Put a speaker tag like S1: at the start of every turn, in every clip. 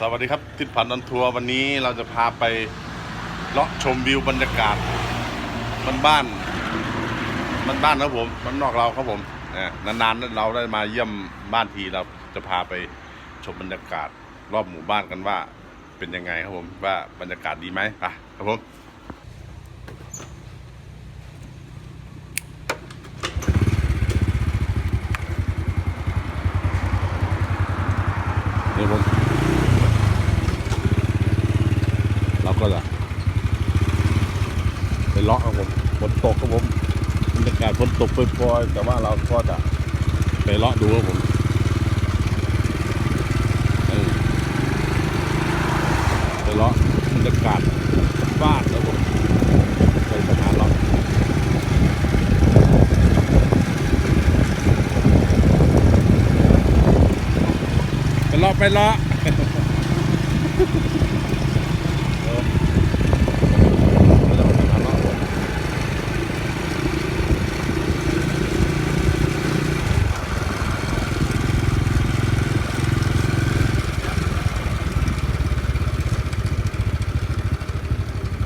S1: สวัสดีครับทิศพันนันทัวร์วันนี้เราจะพาไปเลาะชมวิวบรรยากาศบ้านบ้านบ้านบ้านๆครับผมบ้านนอกเราครับผมเนี่ยนานๆเราได้มาเยี่ยมบ้านทีเราจะพาไปชมบรรยากาศรอบหมู่บ้านกันว่าเป็นยังไงครับผมว่าบรรยากาศดีไหมอะครับผมนี่ผม เรา ก็จะไปเลาะครับผมฝนตกครับผมบรรยากาศฝนตกปล่อยๆแต่ว่าเราก็จะไปเลาะดูครับผมไปเลาะบรรยากาศบ้านครับผมไปสถานเลาะไปเลาะไปเลาะ ไม่ต้องไปหาเลาะผม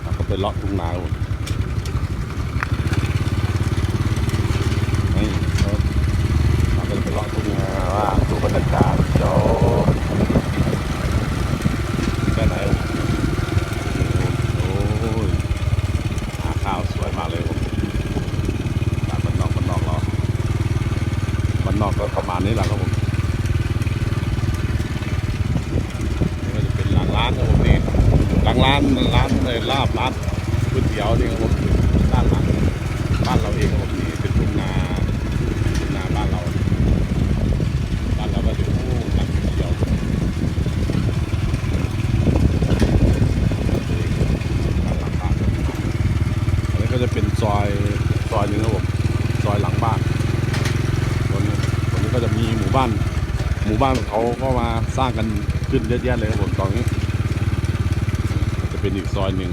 S1: เราก็ไปเลาะทุ่งนาครับผมนี่ครับเราก็จะไปเลาะทุ่งนาว่าดูบรรยากาศเดี๋ยวแค่ไหนครับโอ้ย หาข้าวสวยมากเลยผมตามบ้านนอกบ้านนอกเราบ้านนอ ก็ประมาณนี้แหละครับผมนี่ก็จะเป็นหลังร้านครับผมนี่หลังร้านร้านเลยลาบร้านก๋วยเตี๋ยวนี่ครับผมด้านหลังบ้านเราเองครับผมนี่เป็นทุ่งนาทุ่งนาบ้านเราบ้านเราก็จะโอ้หลังก๋วยเตี๋ยวด้านหลังบ้านอันนี้ก็จะเป็นซอยซอยหนึ่งครับผมซอยหลังบ้าน ก็จะมีหมู่บ้าน หมู่บ้านของเขาก็มาสร้างกันขึ้นเยอะแยะเลยครับผมตอนนี้ จะเป็นอีกซอยหนึ่ง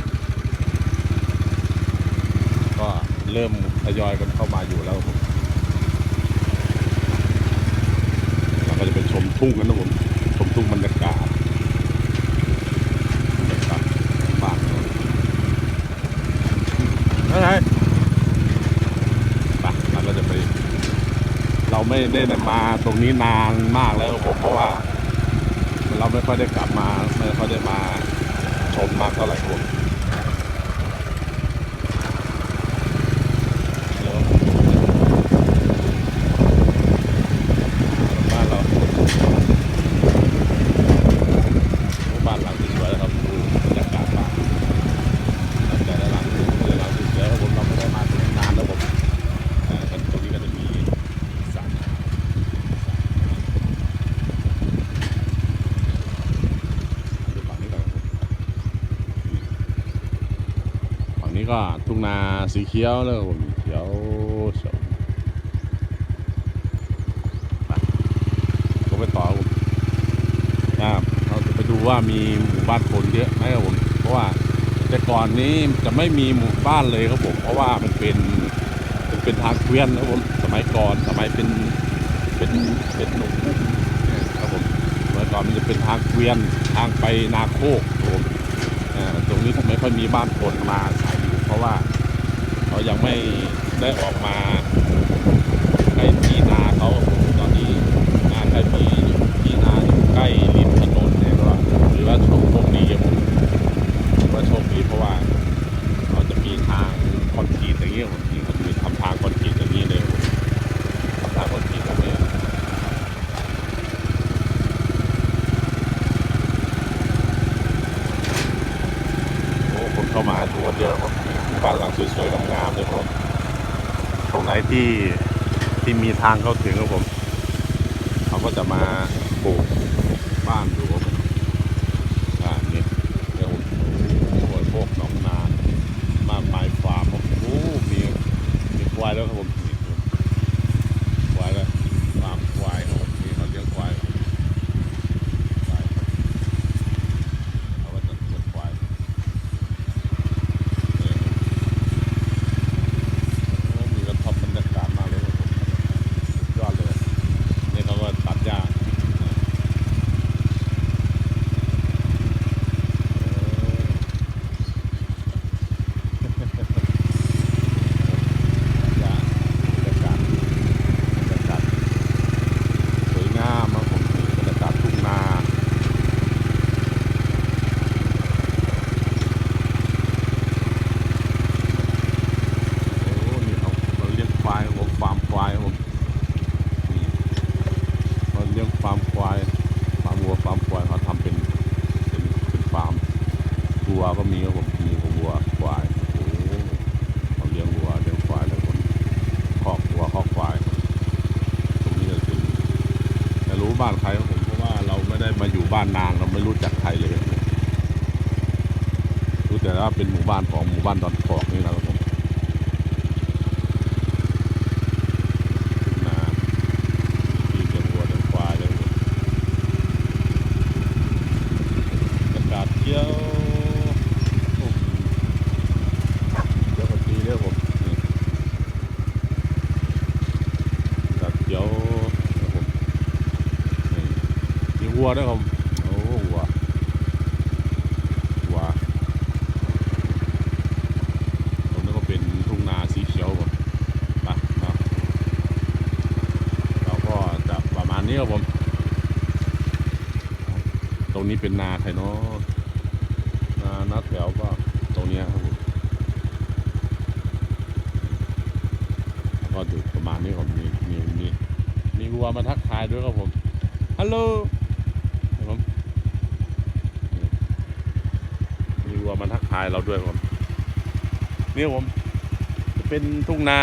S1: ก็เริ่มทยอยกันเข้ามาอยู่แล้วครับผมเราก็จะไปชมทุ่งกันนะผมชมทุ่งบรรยากาศบรรยากาศบ้านครับ ใช่ไปเราก็จะไป เรา ไม่ได้มาตรงนี้นานมากแล้วผมเพราะว่า เราไม่ค่อยได้กลับมาไม่ค่อยได้มาชมมากเท่าไหร่ผมบ้านเราบ้านหลังสวยๆนะครับดูบรรยากาศบ้าน แต่ละหลังแต่ละหลังสวยๆครับผมเราไม่ได้มาถึงนานแล้วผมอ่าตรงนี้ก็จะมีสระน้ำดูฝั่งนี้ก่อนครับผมฝั่ง นี้ก็ทุ่งนาสีเขียวแล้วผมเขียวชมไปก็ไปต่อครับผมนะครับเราจะไปดูว่ามีหมู่บ้านคนเยอะไหมครับผมเพราะว่าแต่ก่อนนี้จะไม่มีหมู่บ้านเลยครับผม เพราะว่ามันเป็นเป็นเป็นทางเกวียนนะครับผมสมัยก่อนสมัยเป็นเป็นเป็นหนุ่มครับผมสมัยก่อนมันจะเป็นทางเกวียนทางไปนาโคกครับผมตรงนี้ไม่ค่อยมีบ้านคนมาอาศัย เพราะว่าเขายังไม่ได้ออกมาให้ที่นาเขาตอนนี้งาใกล้ปีที่นาอยู่ใกล้ริมถนนเนี่ยก็หรือว่าโชคโชคดีครับผม ผมว่าโชคดีเพราะว่าเขาจะมีทางคอนกรีตอย่างนี้ผมที่เขาจะมีทำทางคอนกรีตอย่างนี้เลยทำทางคอนกรีตแบบนี้โอ้คนเข้ามาดูกันเยอะครับบ้านหลัง สวยๆงามๆเลยผมตรงไหนที่ที่มีทางเข้าถึงครับผม เขาก็จะมาปลูกบ้านดูครับอ่านี่เดี๋ยวโอ้ยพวกหนองนานมากมายฟาร์มโอ้มีมีควายแล้วครับผมนี่ควายแล้วฟาร์มควายครับผมนี่เขาเลี้ยงควายควายเขาก็จะเลี้ยงควายนี่โอ้มีกระท่อมบรรยากาศมากเลยครับผมสุดยอดเลยนี่เขาก็ตัดหญ้า วัวก็มีครับผมมีวัวควายโอ้โหเลี้ยงวัวเลี้ยงควายแล้วคนคอกวัวคอกควายตรงนี้ก็คือจะรู้บ้านใครครับผมเพราะว่าเราไม่ได้มาอยู่บ้านนานเราไม่รู้จักใครเลย รู้แต่ว่าเป็นหมู่บ้านของหมู่บ้านดอนกอกนี่นะครับผมทุ่งนาที่เลี้ยงวัวเลี้ยงควายเลยบรรยากาศเที่ยวผมเดี๋ยวคนทีเรียกผมนี่บรรยากาศเที่ยวครับผมนี่มี วัวด้วยครับผมโอ้วัววัวตรงนี้ก็เป็นทุ่งนาสีเขียวผมไปเนาะเราก็จะประมาณนี้ครับผม ตรงนี้เป็นนาใครเนาะนานัดแถวก็ตรงเนี้ยครับผมแล้วก็อยู่ประมาณนี้ผมมีมีมีมีวัวมาทักทายด้วยครับผมฮัลโหลครับผมนี่ มาทักทายเราด้วยครับผมนี่ผมเป็นทุ่งนา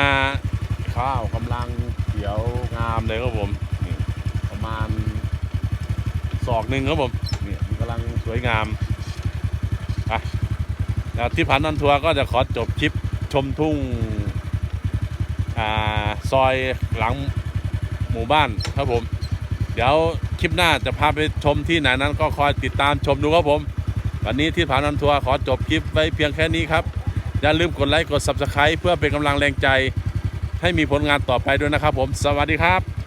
S1: ข้าวกำลังเขียวงามเลยครับผมนี่ประมาณศอกหนึ่งครับผมนี่กำลังสวยงามอะแล้วที่พันนันทัวร์ก็จะขอจบคลิปชมทุ่งอ่าซอยหลังหมู่บ้านครับผม เดี๋ยวคลิปหน้าจะพาไปชมที่ไหนนั้นก็คอยติดตามชมดูครับผม วันนี้ที่ผ่านนันทัวร์ขอจบคลิปไว้เพียงแค่นี้ครับ อย่าลืมกดไลค์กด Subscribe เพื่อเป็นกำลังแรงใจ ให้มีผลงานต่อไปด้วยนะครับผม สวัสดีครับ